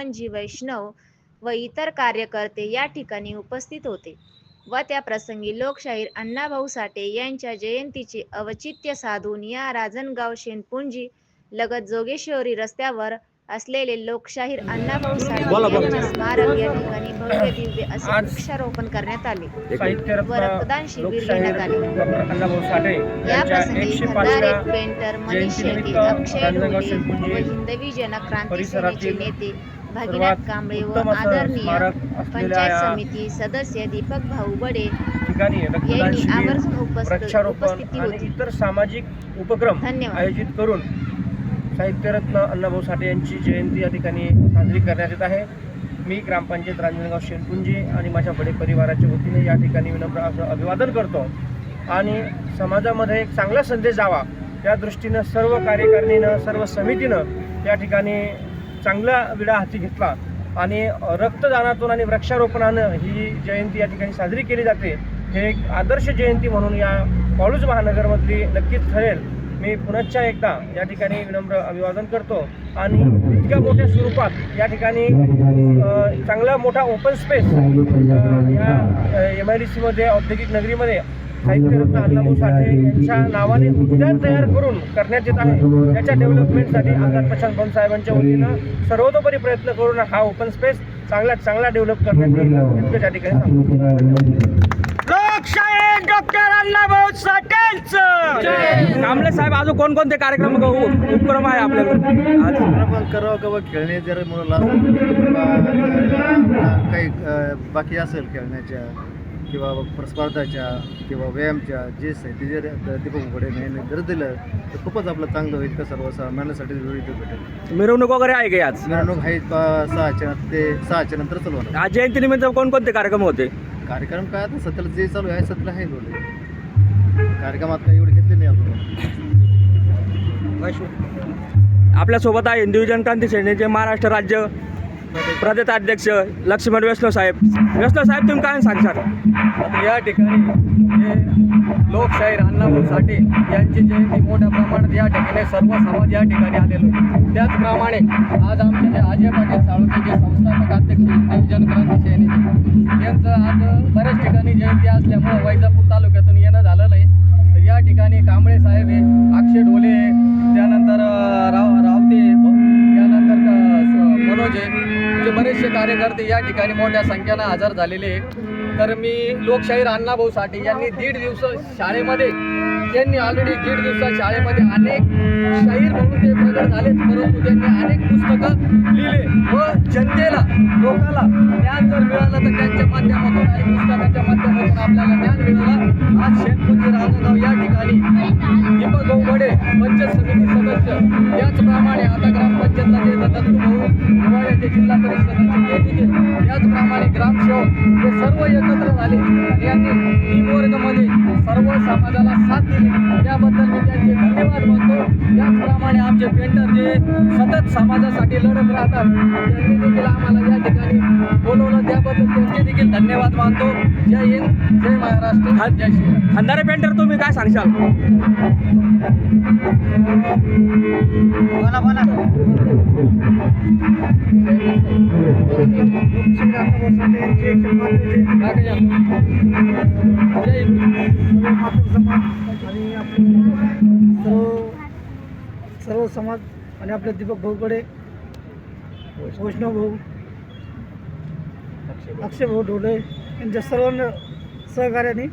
लक्ष्मणजी वैष्णव व इतर कार्यकर्ते या ठिकाणी उपस्थित होते व त्या प्रसंगी लोकशाहीर अण्णाभाऊ साठे यांच्या जयंतीचे औचित्य साधून या राजनगाव शेणपुंजी लगत जोगेश्वरी रस्त्यावर असलेले लोकशाहीर अण्णाभाऊ साठे स्मारक या ठिकाणी भव्य दिव्य असे वृक्षारोपण करण्यात आले. व रक्तदान शिबिर घेण्यात आले. या प्रसंगी पाचव्या पेंटर मनीष शेळके अक्षय ढोले शेणपुंजी व हिंदवी जनक्रांती सेनेचे परिसरातील नेते भगीनाथ कांबळे व आदरणीय पंचायत समिती सदस्य दीपक भाऊ बडे ठिकाणी रक्तदान यांनी शिबिर आवर्जून उपस्थित वृक्षारोपण उपस्थिती आणि होती. इतर सामाजिक उपक्रम धन्यवाद. आयोजित करून साहित्यरत्न अण्णाभाऊ साठे यांची जयंती या ठिकाणी साजरी करण्यात येत आहे. मी ग्रामपंचायत रांजणगाव शेणपुंजी आणि माझ्या बडे परिवाराच्या वतीने या ठिकाणी विनम्र असं अभिवादन करतो. आणि समाजामध्ये एक चांगला संदेश जावा या दृष्टीनं सर्व कार्यकारिणीनं सर्व समितीनं या ठिकाणी चांगला विडा हाती घेतला. आणि रक्तदानातून आणि वृक्षारोपणानं ही जयंती या ठिकाणी साजरी केली जाते. हे एक आदर्श जयंती म्हणून या वाळूज महानगरमधली नक्कीच ठरेल. मी पुनश्च एकदा या ठिकाणी विनम्र अभिवादन करतो. आणि इतक्या मोठ्या स्वरूपात या ठिकाणी चांगला मोठा ओपन स्पेस या एम आय डी सीमध्ये औद्योगिक नगरीमध्ये साहित्यरत्न अण्णाभाऊ साठे यांच्या नावाने उद्यान तयार करून करण्यात येत आहे. त्याच्या डेव्हलपमेंटसाठी आमदार प्रशांत भाऊ साहेबांच्या वतीनं सर्वतोपरी प्रयत्न करून हा ओपन स्पेस चांगला चांगला डेव्हलप करण्यात येईल. त्या ठिकाणी डॉक्टर अण्णाभाऊ साठेंच! कांबळे साहेब अजून कोणकोणते कार्यक्रम उपक्रम आहे आपल्याकडे? आज? चित्रपट करावं किंवा खेळणे? जर मुलाला काही बाकी असेल खेळण्याच्या किंवा स्पर्धाच्या किंवा व्यायामच्या जे साहित्य जर दीपक उघडे यांनी जर दिलं तर खूपच आपलं चांगलं होईल का सर्व सामान्यासाठी विविध भेटेल. मिरवणूक वगैरे आहे का आज मिरवणूक आहे सहाच्या ते सहाच्या नंतर चालू होणार. आज जयंतीनिमित्त कोणकोणते कार्यक्रम होते? कार्यक्रम काय आता सध्याला जे चालू आहे सध्याला आहे बोलले कार्यक्रमात काही एवढे घेतले नाही आपण आपल्यासोबत आहे हिंदवी जनक्रांती सेनेचे महाराष्ट्र राज्य प्रदेशाध्यक्ष लक्ष्मण वैष्णव साहेब. वैष्णव साहेब तुम्ही काय सांगशाल? आता या ठिकाणी जे लोकशाहीर अण्णाभाऊ साठे यांची जयंती मोठ्या प्रमाणात या ठिकाणी सर्व समाज या ठिकाणी आलेलो त्याचप्रमाणे आज आमचे जे अजय पाटील साळुंके जे संस्थापक अध्यक्ष हिंदवी क्रांती सैनिक यांचं आज बऱ्याच ठिकाणी जयंती असल्यामुळं वैजापूर तालुक्यातून येणं झालेलं आहे. तर या ठिकाणी कांबळे साहेब हे अक्षय ढोले कार्यकर्ते या ठिकाणी मोठ्या संख्येनं हजर झालेले तर मी लोकशाहीर अण्णाभाऊ साठे यांनी दीड दिवस शाळेमध्ये त्यांनी ऑलरेडी दीड दिवसात शाळेमध्ये अनेक शाहीर म्हणून ते प्रगट झाले परंतु त्यांनी अनेक पुस्तकं लिहिले व जनतेला लोकाला ज्ञान जर मिळालं तर त्यांच्या माध्यमातून आणि पुस्तकाच्या माध्यमातून आपल्याला ज्ञान मिळालं. आज शेतकरी पंचायत समिती सदस्य त्याचप्रमाणे आता ग्रामपंचायतला जे दत्तू भाऊ जिल्हा परिषद सदस्य ते देखील त्याचप्रमाणे ग्रामसेवक हे सर्व एकत्र झाले. आणि यांनी टीम वर्गमध्ये सर्व समाजाला साथ दिली. त्याबद्दल मी त्यांचे धन्यवाद मानतो त्याचप्रमाणे आमचे पेंटर जे सतत समाजासाठी लढत राहतात त्यांनी देखील आम्हाला या ठिकाणी बोलवलं. त्याबद्दल त्यांचे देखील धन्यवाद मानतो. जय हिंद जय महाराष्ट्र जय श्रीराम खंदारे पेंटर तुम्ही काय सांगशाल? बोला बोला. जय हिंद. सर्व समाज आणि आपले दीपक भाऊकडे वैष्णव भाऊ अक्षय भाऊ. ढोले यांच्या सर्वांना सहकार्याने